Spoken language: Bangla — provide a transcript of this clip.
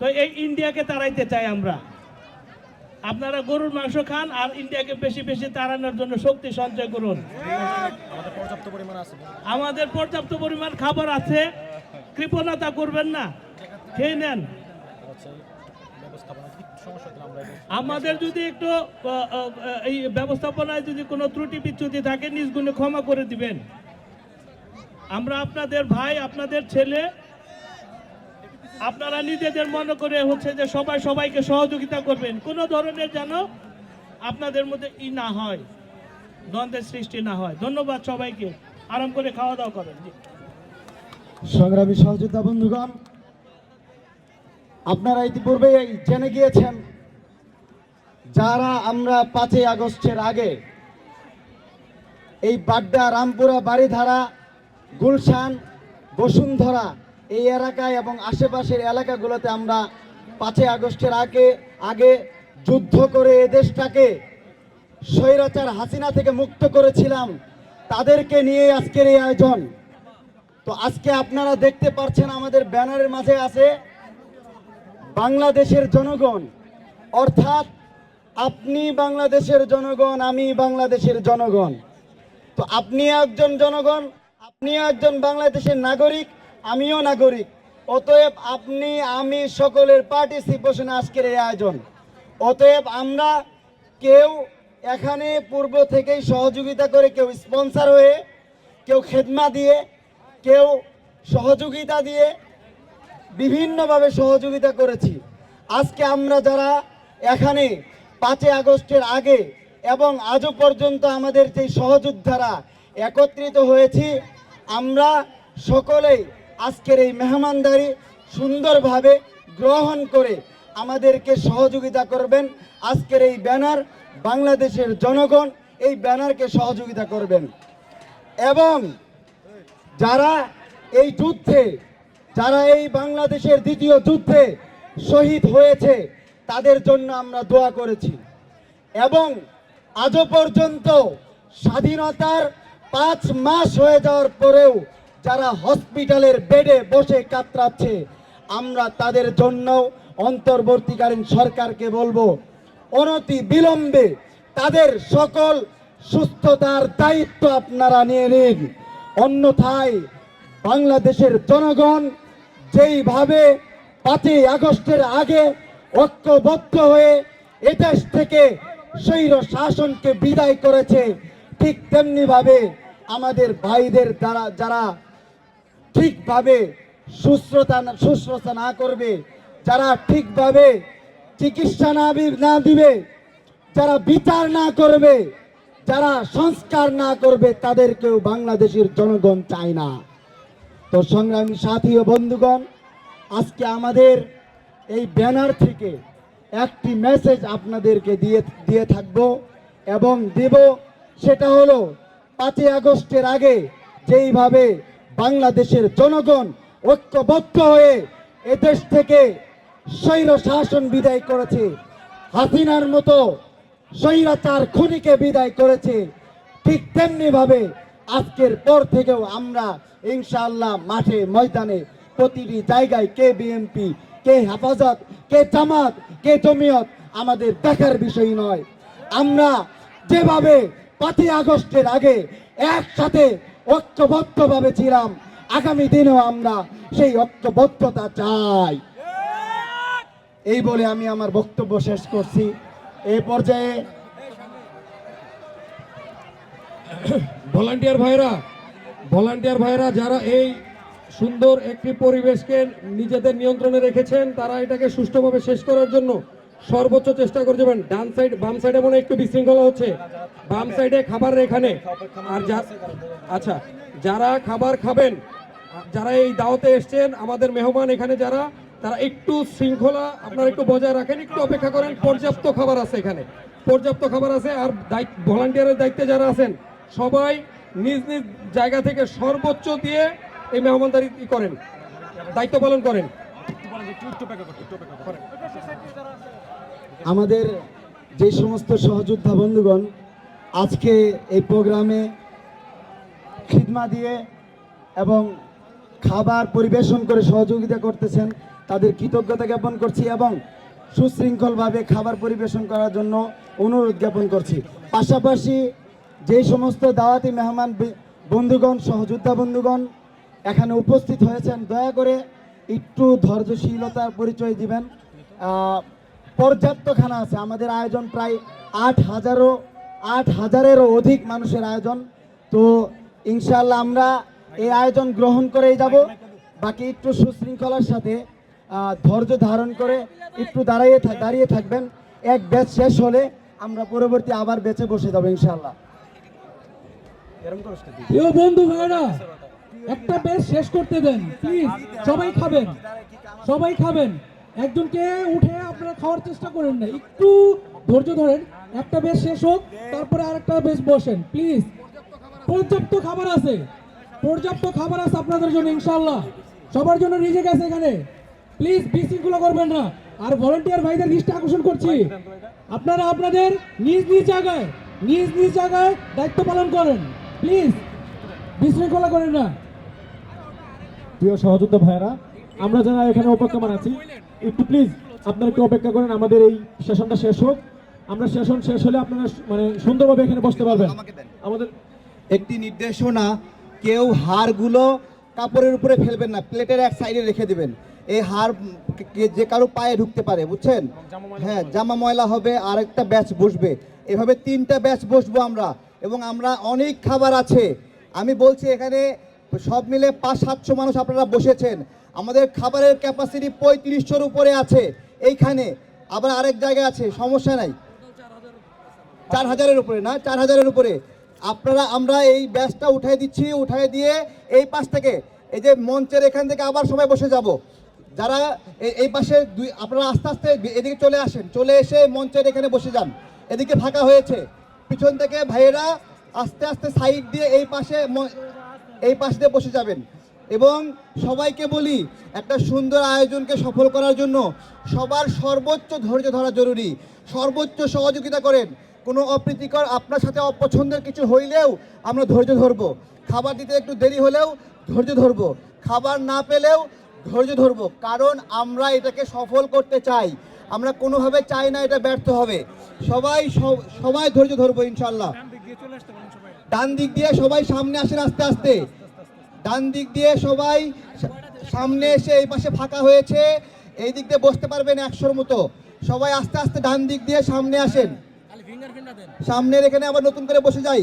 তো এই ইন্ডিয়াকে তাড়াইতে চাই আমরা। আপনারা গরুর মাংস খান আর ইন্ডিয়াকে বেশি বেশি তাড়ানোর জন্য শক্তি সঞ্চয় করুন। আমাদের পর্যাপ্ত পরিমাণ খাবার আছে। কৃপণতা করবেন না। খেয়ে নেন। আমাদের যদি একটু এই ব্যবস্থাপনায় যদি কোনো ত্রুটি বিচ্যুতি থাকে নিজ গুণে ক্ষমা করে দিবেন। আমরা আপনাদের ভাই আপনাদের ছেলে আপনারা নিজেদের মনে করে হচ্ছে যে সবাই সবাইকে সহযোগিতা করবেন। কোনো ধরনের যেন আপনাদের মধ্যে ই না হয়, দ্বন্দ্বের সৃষ্টি না হয়। ধন্যবাদ সবাইকে। আরাম করে খাওয়া দাওয়া করেন। সংগ্রামী সহযোদ্ধা বন্ধুগণ, আপনারা ইতিপূর্বে জেনে গিয়েছেন, যারা আমরা পাঁচই আগস্টের আগে এই বাড্ডা রামপুরা বাড়িধারা গুলশান, বসুন্ধরা এই এলাকায় এবং আশেপাশের এলাকাগুলোতে আমরা পাঁচই আগস্টের আগে আগে যুদ্ধ করে এ দেশটাকে স্বৈরাচার হাসিনা থেকে মুক্ত করেছিলাম, তাদেরকে নিয়ে আজকের এই আয়োজন। তো আজকে আপনারা দেখতে পাচ্ছেন আমাদের ব্যানারের মাঝে আছে বাংলাদেশের জনগণ। অর্থাৎ আপনি বাংলাদেশের জনগণ, আমি বাংলাদেশের জনগণ। তো আপনি একজন জনগণ, আপনি একজন বাংলাদেশের নাগরিক আমিও নাগরিক। অতএব আপনি, আমি সকলের পার্টিসিপেশনে আজকের এই আয়োজন। অতএব আমরা কেউ এখানে পূর্ব থেকেই সহযোগিতা করে কেউ স্পন্সর হয়ে, কেউ খেদমা দিয়ে, কেউ সহযোগিতা দিয়ে বিভিন্নভাবে সহযোগিতা করেছি। আজকে আমরা যারা এখানে পাঁচই আগস্টের আগে এবং আজও পর্যন্ত আমাদের সেই সহযোদ্ধারা একত্রিত হয়েছি, আমরা সকলেই আজকের এই মেহমানদারি সুন্দরভাবে গ্রহণ করে আমাদেরকে সহযোগিতা করবেন। আজকের এই ব্যানার বাংলাদেশের জনগণ এই ব্যানারকে সহযোগিতা করবেন। এবং যারা এই যুদ্ধে, যারা এই বাংলাদেশের দ্বিতীয় যুদ্ধে শহীদ হয়েছে, তাদের জন্য আমরা দোয়া করেছি। এবং আজও পর্যন্ত স্বাধীনতার পাঁচ মাস হয়ে যাওয়ার পরেও যারা হসপিটালের বেডে বসে কাতরাচ্ছে, আমরা তাদের জন্য অন্তর্বর্তীকালীন সরকারকে বলব, অনতি বিলম্বে তাদের সকল সুস্থতার দায়িত্ব আপনারা নিয়ে নিন। অন্যথায় বাংলাদেশের জনগণ যেইভাবে পাঁচই আগস্টের আগে ঐক্যবদ্ধ হয়ে এদেশ থেকে স্বৈর শাসনকে বিদায় করেছে, ঠিক তেমনিভাবে আমাদের ভাইদের দ্বারা যারা ঠিকভাবে না- শুশ্রূষা না করবে, যারা ঠিকভাবে চিকিৎসা না না দিবে, যারা বিচার না করবে, যারা সংস্কার না করবে, তাদেরকেও বাংলাদেশের জনগণ চায় না। তো সংগ্রামী সাথী ও বন্ধুগণ, আজকে আমাদের এই ব্যানার থেকে একটি মেসেজ আপনাদেরকে দিয়ে দিয়ে থাকব এবং দেব, সেটা হলো পাঁচই আগস্টের আগে যেইভাবে বাংলাদেশের জনগণ ঐক্যবদ্ধ হয়ে এদেশ থেকে স্বৈর শাসন বিদায় করেছে। হাসিনার মতো স্বৈরাচার খুনিকে বিদায় করেছে। ঠিক তেমনি ভাবে আজকের পর থেকেও আমরা ইনশাআল্লাহ মাঠে, ময়দানে প্রতিটি জায়গায় কে বিএনপি, কে হেফাজত, কে জামাত, কে জমিয়ত, আমাদের দেখার বিষয় নয়। আমরা যেভাবে পাঁচই আগস্টের আগে একসাথে ঐক্যবদ্ধভাবে ছিলাম। আগামী দিনেও আমরা সেই ঐক্যবদ্ধতা চাই। এই বলে আমি আমার বক্তব্য শেষ করছি। এই পর্যায়ে ভলান্টিয়ার ভাইরা ভলান্টিয়ার ভাইরা যারা এই সুন্দর একটি পরিবেশকে নিজেদের নিয়ন্ত্রণে রেখেছেন, তারা এটাকে সুষ্ঠুভাবে শেষ করার জন্য সর্বোচ্চ চেষ্টা করে যাবেন। ডান সাইড বাম সাইডে মনে একটু বিশৃঙ্খলা হচ্ছে। বাম সাইডে খাবারের এখানে। আর যা আচ্ছা যারা খাবার খাবেন যারা এই দাওতে এসছেন আমাদের মেহমান এখানে যারা তারা একটু শৃঙ্খলা আপনারা একটু বজায় রাখেন একটু অপেক্ষা করেন পর্যাপ্ত খাবার আছে এখানে। পর্যাপ্ত খাবার আছে আর ভলান্টিয়ারের দায়িত্বে যারা আছেন সবাই নিজ নিজ জায়গা থেকে সর্বোচ্চ দিয়ে এই মেহমানদারি করেন দায়িত্ব পালন করেন। আমাদের যে সমস্ত সহযোদ্ধা বন্ধুগণ আজকে এই প্রোগ্রামে খিদমা দিয়ে এবং খাবার পরিবেশন করে সহযোগিতা করতেছেন, তাদের কৃতজ্ঞতা জ্ঞাপন করছি এবং সুশৃঙ্খলভাবে খাবার পরিবেশন করার জন্য অনুরোধ জ্ঞাপন করছি। পাশাপাশি যেই সমস্ত দাওয়াতি মেহমান বন্ধুগণ, সহযোদ্ধা বন্ধুগণ এখানে উপস্থিত হয়েছেন, দয়া করে একটু ধৈর্যশীলতার পরিচয় দিবেন। পর্যাপ্ত খানা আছে। আমাদের আয়োজন প্রায় আট হাজারও আট হাজারেরও অধিক মানুষের আয়োজন। তো ইনশাল্লাহ আমরা এই আয়োজন গ্রহণ করেই যাব। বাকি একটু সুশৃঙ্খলার সাথে ধৈর্য ধারণ করে একটু দাঁড়িয়ে থাক- দাঁড়িয়ে থাকবেন। এক ব্যাচ শেষ হলে আমরা পরবর্তী আবার বেঁচে বসে যাব ইনশাল্লাহ প্রিয় বন্ধু ভাইরা একটা বেশ শেষ করতে দেন প্লিজ সবাই খাবেন। সবাই খাবেন। একজনকে উঠে আপনারা খাওয়ার চেষ্টা করেন না। একটু ধৈর্য ধরেন, একটা বেশ শেষ হোক, তারপরে আরেকটা বেশ বসেন প্লিজ পর্যাপ্ত খাবার আছে। পর্যাপ্ত খাবার আছে আপনাদের জন্য ইনশাল্লাহ সবার জন্য রিজেক আছে এখানে। প্লিজ বিশৃঙ্খলা করবেন না। আর ভলেন্টিয়ার ভাইদের দৃষ্টি আকর্ষণ করছি। আপনারা আপনাদের নিজ নিজ জায়গায়, নিজ নিজ জায়গায় দায়িত্ব পালন করেন। প্লিজ বিশৃঙ্খলা করেন না। প্রিয় সহযোদ্ধা ভাইয়েরা, আমরা যারা এখানে অপেক্ষমান আছি একটু প্লিজ আপনারা একটু অপেক্ষা করেন আমাদের এই সেশনটা শেষ হোক। আমরা সেশন শেষ হলে আপনারা মানে সুন্দরভাবে এখানে বসতে পারবেন। আমাদের একটি নির্দেশনা কেউ হাড়গুলো কাপড়ের উপরে ফেলবেন না প্লেটের এক সাইডে রেখে দিবেন। এই হাড় কে- কে- যে কারও পায়ে ঢুকতে পারে বুঝছেন? হ্যাঁ জামা ময়লা হবে আর একটা ব্যাচ বসবে। এভাবে তিনটা ব্যাচ বসবো আমরা। এবং আমরা অনেক খাবার আছে। আমি বলছি এখানে সব মিলে পাঁচ, সাতশো মানুষ আপনারা বসেছেন। আমাদের খাবারের ক্যাপাসিটি পঁয়ত্রিশশোর উপরে আছে। এইখানে আবার আরেক জায়গায় আছে, সমস্যা নাই। চার হাজারের উপরে না, চার হাজারের উপরে। আপনারা, আমরা এই ব্যাচটা উঠাই দিচ্ছি, উঠাই দিয়ে এই পাশ থেকে, এই যে মঞ্চের এখান থেকে আবার সবাই বসে যাব। যারা এই পাশে দুই, আপনারা আস্তে আস্তে এদিকে চলে আসেন, চলে এসে মঞ্চের এখানে বসে যান। এদিকে ফাঁকা হয়েছে। পিছন থেকে ভাইয়েরা আস্তে আস্তে সাইড দিয়ে এই পাশে এই পাশ দিয়ে বসে যাবেন। এবং সবাইকে বলি, একটা সুন্দর আয়োজনকে সফল করার জন্য সবার সর্বোচ্চ ধৈর্য ধরা জরুরি। সর্বোচ্চ সহযোগিতা করেন। কোনো অপ্রীতিকর আপনার সাথে অপছন্দের কিছু হইলেও আমরা ধৈর্য ধরবো। খাবার দিতে একটু দেরি হলেও ধৈর্য ধরবো। খাবার না পেলেও ধৈর্য ধরবো। কারণ আমরা এটাকে সফল করতে চাই। আমরা কোনোভাবে চাই না এটা ব্যর্থ হবে। সবাই সবাই ধৈর্য ধরবো ইনশাল্লাহ ডান দিক দিয়ে সবাই সামনে আসেন আস্তে আস্তে। ডান দিক দিয়ে সবাই সামনে এসে এই পাশে ফাঁকা হয়েছে। এই দিক দিয়ে বসতে পারবেন একশোর মতো। সবাই আস্তে আস্তে ডান দিক দিয়ে সামনে আসেন। সামনের এখানে আবার নতুন করে বসে যাই।